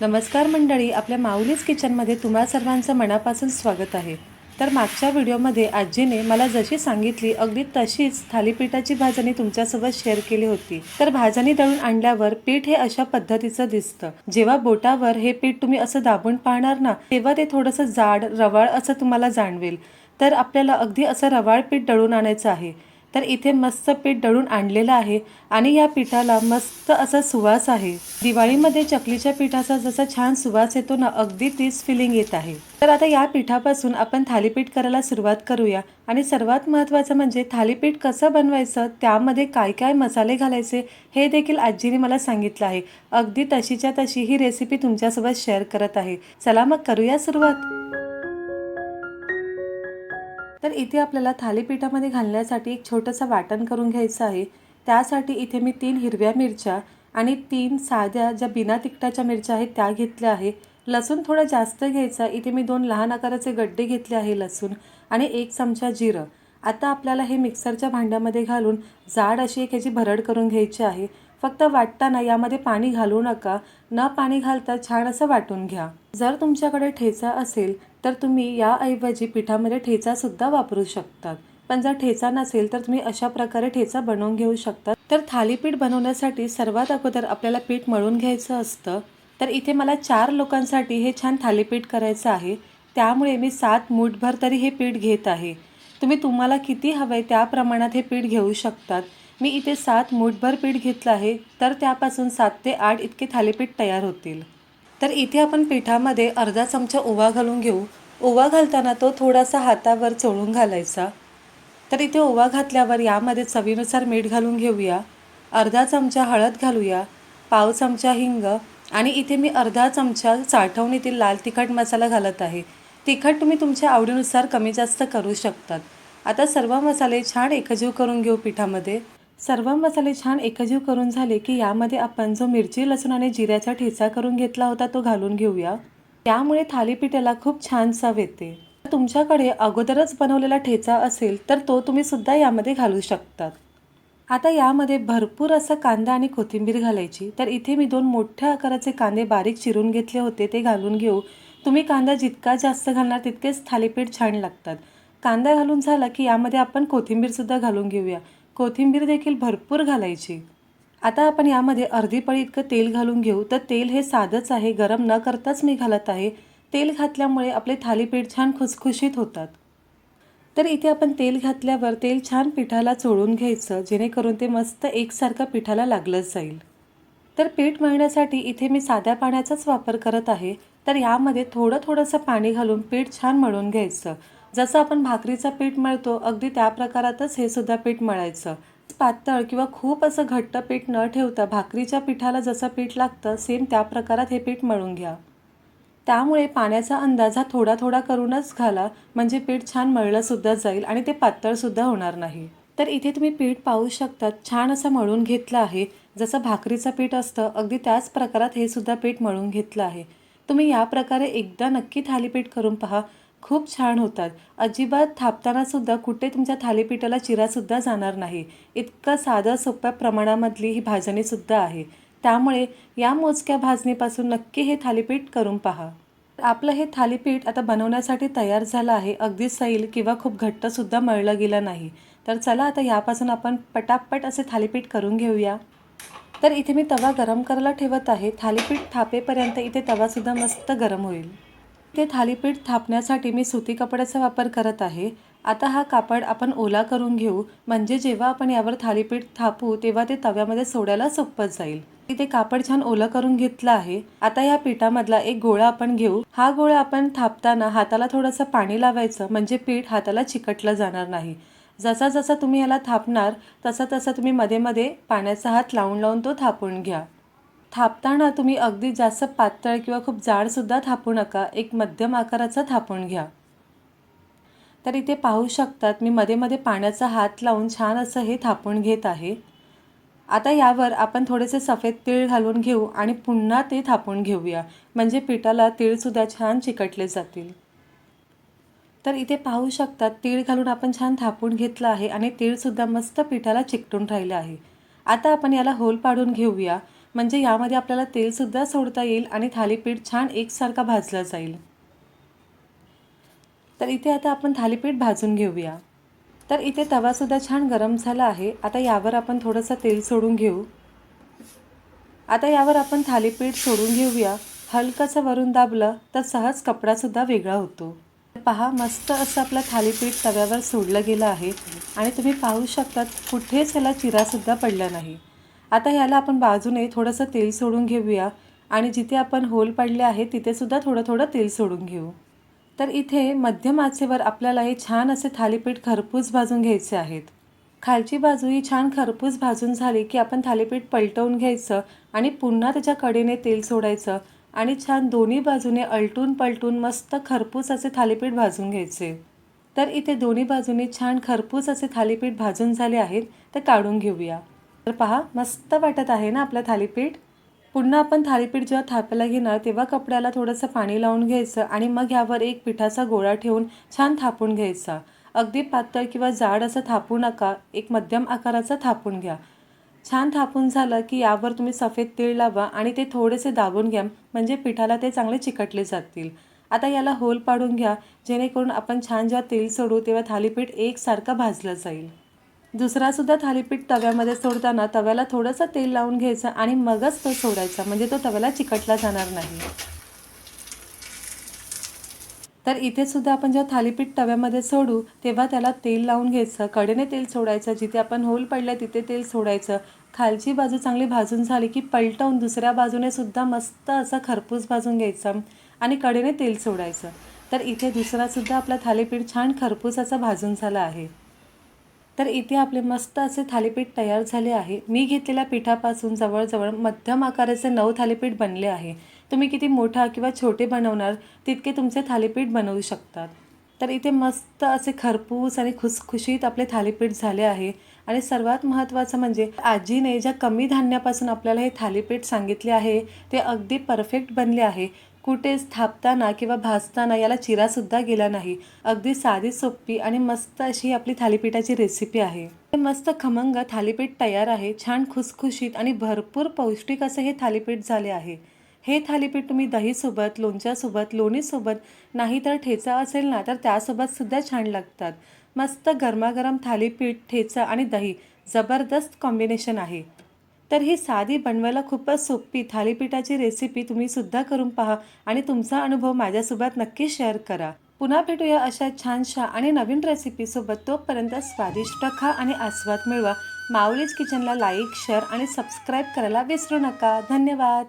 नमस्कार मंडळी आपल्या माऊलीच किचनमध्ये तुम्हा सर्वांचं मनापासून स्वागत आहे. तर मागच्या व्हिडिओमध्ये आजीने मला जशी सांगितली अगदी तशीच थालीपीठाची भाजणी तुमच्यासोबत शेअर केली होती. तर भाजणी दळून आणल्यावर पीठ हे अशा पद्धतीचं दिसतं. जेव्हा बोटावर हे पीठ तुम्ही असं दाबून पाहणार ना तेव्हा ते थोडंसं जाड रवाळ असं तुम्हाला जाणवेल. तर आपल्याला अगदी असं रवाळ पीठ दळून आणायचं आहे. तर इथे मस्त पीठ दळून आणलेलं आहे आणि या पिठाला मस्त असा सुवास आहे. दिवाळीमध्ये चकलीच्या पिठाचा जसा छान सुवास येतो ना अगदी तीच फिलिंग येत आहे. तर आता या पिठापासून आपण थालीपीठ करायला सुरुवात करूया. आणि सर्वात महत्त्वाचं म्हणजे थालीपीठ कसं बनवायचं त्यामध्ये काय काय मसाले घालायचे हे देखील आजीने मला सांगितलं आहे. अगदी तशीच्या तशी ही रेसिपी तुमच्यासोबत शेअर करत आहे. चला मग करूया सुरुवात. तर इथे आपल्याला थालीपीठामध्ये घालण्यासाठी एक छोटंसं वाटण करून घ्यायचं आहे. त्यासाठी इथे मी तीन हिरव्या मिरच्या आणि तीन साध्या ज्या बिना तिखटाच्या मिरच्या आहेत त्या घेतल्या आहे. लसूण थोडं जास्त घ्यायचा इथे मी दोन लहान आकाराचे गड्डे घेतले आहे लसूण आणि एक चमचा जिरं. आता आपल्याला हे मिक्सरच्या भांड्यामध्ये घालून जाड अशी एक ह्याची भरड करून घ्यायची आहे. फक्त वाटताना यामध्ये पाणी घालू नका. न पाणी घालता छान असं वाटून घ्या. जर तुमच्याकडे ठेचा असेल तर तुम्ही याऐवजी पिठामध्ये ठेचासुद्धा वापरू शकतात. पण जर ठेचा नसेल तर तुम्ही अशा प्रकारे ठेचा बनवून घेऊ शकता. तर थालीपीठ बनवण्यासाठी सर्वात अगोदर आपल्याला पीठ मळून घ्यायचं असतं. तर इथे मला चार लोकांसाठी हे छान थालीपीठ करायचं आहे. त्यामुळे मी सात मूठभर तरी हे पीठ घेत आहे. तुम्ही तुम्हाला किती हवं आहे त्या प्रमाणात हे पीठ घेऊ शकतात. मी इथे सात मूठभर पीठ घेतलं आहे तर त्यापासून सात ते आठ इतके थालीपीठ तयार होतील. तर इथे आपण पिठामध्ये अर्धा चमचा ओवा घालून घेऊ. ओवा घालताना तो थोडासा हातावर चोळून घालायचा. तर इथे ओवा घातल्यावर यामध्ये चवीनुसार मीठ घालून घेऊया. अर्धा चमचा हळद घालूया. पाव चमचा हिंग. आणि इथे मी अर्धा चमचा साठवणीतील लाल तिखट मसाला घालत आहे. तिखट तुम्ही तुमच्या आवडीनुसार कमी जास्त करू शकतात. आता सर्व मसाले छान एकजीव करून घेऊ पिठामध्ये. सर्व मसाले छान एकजीव करून झाले की यामध्ये आपण जो मिरची लसूण आणि जिऱ्याचा ठेचा करून घेतला होता तो घालून घेऊया. त्यामुळे थालीपीठाला खूप छान चव येते. तुमच्याकडे अगोदरच बनवलेला ठेचा असेल तर तो तुम्ही सुद्धा यामध्ये घालू शकतात. आता यामध्ये भरपूर असा कांदा आणि कोथिंबीर घालायची. तर इथे मी दोन मोठ्या आकाराचे कांदे बारीक चिरून घेतले होते ते घालून घेऊ. तुम्ही कांदा जितका जास्त घालणार तितकेच थालीपीठ छान लागतात. कांदा घालून झाला की यामध्ये आपण कोथिंबीरसुद्धा घालून घेऊया. कोथिंबीर देखील भरपूर घालायची. आता आपण यामध्ये अर्धी पळी इतकं तेल घालून घेऊ. तर तेल हे साधंच आहे. गरम न करताच मी घालत आहे. तेल घातल्यामुळे आपले थालीपीठ छान खुसखुशीत होतात. तर इथे आपण तेल घातल्यावर तेल छान पिठाला चोळून घ्यायचं जेणेकरून ते मस्त एकसारखं पिठाला लागलंच जाईल. तर पीठ मळण्यासाठी इथे मी साध्या पाण्याचाच वापर करत आहे. तर यामध्ये थोडं थोडंसं पाणी घालून पीठ छान मळून घ्यायचं. जसं आपण भाकरीचं पीठ मळतो अगदी त्या प्रकारातच हे सुद्धा पीठ मळायचं. पातळ किंवा खूप असं घट्ट पीठ न ठेवता भाकरीच्या पिठाला जसं पीठ लागतं सेम त्या प्रकारात हे पीठ मळून घ्या. त्यामुळे पाण्याचा अंदाज हा थोडा थोडा करूनच घाला म्हणजे पीठ छान मळलंसुद्धा जाईल आणि ते पातळसुद्धा होणार नाही. तर इथे तुम्ही पीठ पाहू शकतात छान असं मळून घेतलं आहे. जसं भाकरीचं पीठ असतं अगदी त्याच प्रकारात हे सुद्धा पीठ मळून घेतलं आहे. तुम्ही या प्रकारे एकदा नक्की थालीपीठ करून पहा. खूप छान होतात. अजिबात थापतानासुद्धा कुठे तुमच्या थालीपीठाला चिरासुद्धा जाणार नाही. इतकं साधं सोप्या प्रमाणामधली ही भाजणीसुद्धा आहे. त्यामुळे या मोजक्या भाजणीपासून नक्की हे थालीपीठ करून पहा. आपलं हे थालीपीठ आता बनवण्यासाठी तयार झालं आहे. अगदी सैल किंवा खूप घट्टसुद्धा मळलं गेलं नाही. तर चला आता यापासून आपण पटापट असे थालीपीठ करून घेऊया. तर इथे मी तवा गरम करायला ठेवत आहे. थालीपीठ थापेपर्यंत इथे तवासुद्धा मस्त गरम होईल. ते थालीपीठ थापण्यासाठी मी सुती कपड्याचा वापर करत आहे. आता हा कापड आपण ओला करून घेऊ. म्हणजे जेव्हा आपण यावर थालीपीठ थापू तेव्हा ते तव्यामध्ये सोडायला सोपं जाईल. तिथे कापड छान ओलं करून घेतलं आहे. आता या पिठामधला एक गोळा आपण घेऊ. हा गोळा आपण थापताना हाताला थोडंसं पाणी लावायचं. म्हणजे पीठ हाताला चिकटलं जाणार नाही. जसा जसा तुम्ही याला थापणार तसा तसा तुम्ही मध्ये मध्ये पाण्याचा हात लावून लावून तो थापून घ्या. थापताना तुम्ही अगदी जास्त पातळ किंवा खूप जाडसुद्धा थापू नका. एक मध्यम आकाराचा थापून घ्या. तर इथे पाहू शकतात मी मध्ये मध्ये पाण्याचा हात लावून छान असं हे थापून घेत आहे. आता यावर आपण थोडेसे सफेद तीळ घालून घेऊ आणि पुन्हा ते थापून घेऊया. म्हणजे पिठाला तीळसुद्धा छान चिकटले जातील. तर इथे पाहू शकतात तीळ घालून आपण छान थापून घेतलं आहे आणि तीळसुद्धा मस्त पिठाला चिकटून राहिलं आहे. आता आपण याला होल पाडून घेऊया. म्हणजे यामध्ये आपल्याला तेलसुद्धा सोडता येईल आणि थालीपीठ छान एकसारखा भाजला जाईल. तर इथे आता आपण थालीपीठ भाजून घेऊया. तर इथे तवासुद्धा छान गरम झाला आहे. आता यावर आपण थोडंसं तेल सोडून घेऊ. आता यावर आपण थालीपीठ सोडून घेऊया. हलकंसं वरून दाबलं तर सहज कपडासुद्धा वेगळा होतो. पहा मस्त असं आपलं थालीपीठ तव्यावर सोडलं गेलं आहे. आणि तुम्ही पाहू शकतात कुठेच याला चिरासुद्धा पडला नाही. आता ह्याला आपण बाजूने थोडंसं तेल सोडून घेऊया. आणि जिथे आपण होल पाडले आहे तिथेसुद्धा थोडं थोडं तेल सोडून घेऊ. तर इथे मध्यम आचेवर आपल्याला हे छान असे थालीपीठ खरपूस भाजून घ्यायचे आहेत. खालची बाजू ही छान खरपूस भाजून झाली की आपण थालीपीठ पलटवून घ्यायचं आणि पुन्हा त्याच्या कडेने तेल सोडायचं आणि छान दोन्ही बाजूने अलटून पलटून मस्त खरपूस असे थालीपीठ भाजून घ्यायचे. तर इथे दोन्ही बाजूने छान खरपूस असे थालीपीठ भाजून झाले आहेत तर काढून घेऊया. तर पहा मस्त वाटत आहे ना आपलं थालीपीठ? पुन्हा आपण थालीपीठ जेव्हा थापायला घेणार तेव्हा कपड्याला थोडंसं पाणी लावून घ्यायचं आणि मग ह्यावर एक पिठाचा गोळा ठेवून छान थापून घ्यायचा. अगदी पातळ किंवा जाड असं थापू नका एक मध्यम आकाराचा थापून घ्या. छान थापून झालं की यावर तुम्ही सफेद तीळ लावा आणि ते थोडेसे दाबून घ्या म्हणजे पिठाला ते चांगले चिकटले जातील. आता याला होल पाडून घ्या जेणेकरून आपण छान जेव्हा तेल सोडू तेव्हा थालीपीठ एकसारखं भाजलं जाईल. दुसरासुद्धा थालीपीठ तव्यामध्ये सोडताना तव्याला थोडंसं तेल लावून घ्यायचं आणि मगच तो सोडायचा म्हणजे तो तव्याला चिकटला जाणार नाही. तर इथे सुद्धा आपण जेव्हा थालीपीठ तव्यामध्ये सोडू तेव्हा त्याला तेल लावून घ्यायचं कडेने तेल सोडायचं जिथे आपण होल पडलं तिथे तेल सोडायचं. खालची बाजू चांगली भाजून झाली की पलटवून दुसऱ्या बाजूने सुद्धा मस्त असं खरपूस भाजून घ्यायचं आणि कडेने तेल सोडायचं. तर इथे दुसरासुद्धा आपला थालीपीठ छान खरपूस असं भाजून झाला आहे. तर इथे आपले मस्त असे थालीपीठ तयार झाले आहे. मी घेतलेल्या पिठापासून जवळजवळ मध्यम आकाराचे नऊ थालीपीठ बनले आहे. तुम्ही किती मोठा किंवा छोटे बनवणार तितके तुमचे थालीपीठ बनवू शकतात. तर इथे मस्त असे खरपूस आणि खुसखुशीत आपले थालीपीठ झाले आहे. आणि सर्वात महत्त्वाचं म्हणजे आजीने ज्या कमी धान्यापासून आपल्याला हे थालीपीठ सांगितले आहे ते अगदी परफेक्ट बनले आहे. कुठेच थापताना किंवा भाजताना याला चिरासुद्धा गेला नाही. अगदी साधी सोपी आणि मस्त अशी आपली थालीपीठाची रेसिपी आहे. हे मस्त खमंग थालीपीठ तयार आहे. छान खुसखुशीत आणि भरपूर पौष्टिक असं हे थालीपीठ झाले आहे. हे थालीपीठ तुम्ही दहीसोबत लोणच्यासोबत लोणीसोबत नाही तर ठेचा असेल ना तर त्यासोबत सुद्धा छान लागतात. मस्त गरमागरम थालीपीठ ठेचा आणि दही. जबरदस्त कॉम्बिनेशन आहे. तर ही साधी बनवायला खूपच सोपी थालीपीठाची रेसिपी तुम्ही सुद्धा करून पहा आणि तुमचा अनुभव माझ्यासोबत नक्की शेअर करा. पुन्हा भेटूया अशा छानशा आणि नवीन रेसिपीसोबत तोपर्यंत स्वादिष्ट खा आणि आस्वाद मिळवा. माऊलीज किचनला लाईक शेअर आणि सबस्क्राईब करायला विसरू नका. धन्यवाद.